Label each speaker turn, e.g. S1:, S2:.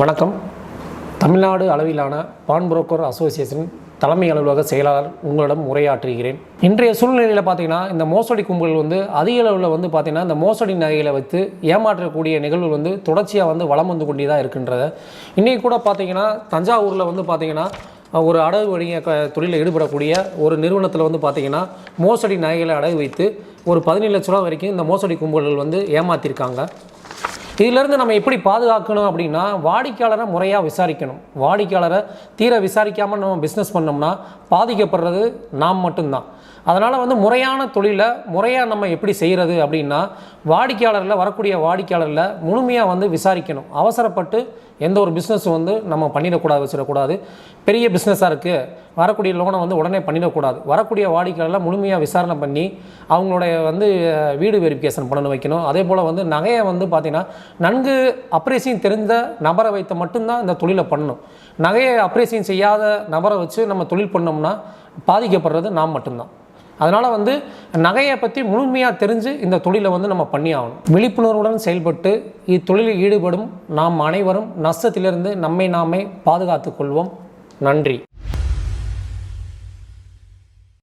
S1: வணக்கம். தமிழ்நாடு அளவிலான பான் broker association தலைமை அலுவலக செயலாளர் உங்களிடம் உரையாற்றுகிறேன். இன்றைய சூழ்நிலையில் பார்த்தீங்கன்னா இந்த மோசடி கும்பல்கள் வந்து அதிக அளவில் வந்து பார்த்தீங்கன்னா இந்த மோசடி நகைகளை வைத்து ஏமாற்றக்கூடிய நிகழ்வு வந்து தொடர்ச்சியாக வந்து வலம் வந்து கொண்டே தான் இருக்கின்றது இன்றைக்கி கூட பார்த்தீங்கன்னா தஞ்சாவூரில் வந்து பார்த்தீங்கன்னா ஒரு அடகு வணிக க தொழிலில் ஈடுபடக்கூடிய ஒரு நிறுவனத்தில் வந்து பார்த்தீங்கன்னா மோசடி நகைகளை அடகு வைத்து ஒரு பதினேழு லட்ச ரூபா வரைக்கும் இந்த மோசடி கும்பல்கள் வந்து ஏமாற்றிருக்காங்க இதிலிருந்து நம்ம எப்படி பாதுகாக்கணும் அப்படின்னா வாடிக்கையாளரை முறையாக விசாரிக்கணும். வாடிக்கையாளரை தீர விசாரிக்காமல் நம்ம பிஸ்னஸ் பண்ணோம்னா பாதிக்கப்படுறது நாம் மட்டும்தான். அதனால் வந்து முறையான தொழிலை முறையாக நம்ம எப்படி செய்கிறது அப்படின்னா வாடிக்கையாளரில் வரக்கூடிய வாடிக்கையாளரில் முழுமையாக வந்து விசாரிக்கணும். அவசரப்பட்டு எந்த ஒரு பிஸ்னஸ் வந்து நம்ம பண்ணிடக்கூடாது வச்சிடக்கூடாது. பெரிய பிஸ்னஸாக இருக்குது வரக்கூடிய லோனை வந்து உடனே பண்ணிடக்கூடாது. வரக்கூடிய வாடிக்கையாளரில் முழுமையாக விசாரணை பண்ணி அவங்களுடைய வந்து வீடு வெரிஃபிகேஷன் பண்ண வைக்கணும். அதே போல் வந்து நகையை வந்து பார்த்திங்கன்னா நன்கு அப்ரேசியம் தெரிந்த நபரை வைத்து மட்டும்தான் இந்த தொழிலை பண்ணணும். நகையை அப்ரேசியம் செய்யாத நபரை வச்சு நம்ம தொழில் பண்ணோம்னா பாதிக்கப்படுறது நாம் மட்டும்தான். அதனால் வந்து நகையை பற்றி முழுமையாக தெரிஞ்சு இந்த தொழிலை வந்து நம்ம பண்ணி ஆகணும். விழிப்புணர்வுடன் செயல்பட்டு இத்தொழிலில் ஈடுபடும் நாம் அனைவரும் நஷ்டத்திலிருந்து நம்மை நாமே பாதுகாத்துக் கொள்வோம். நன்றி.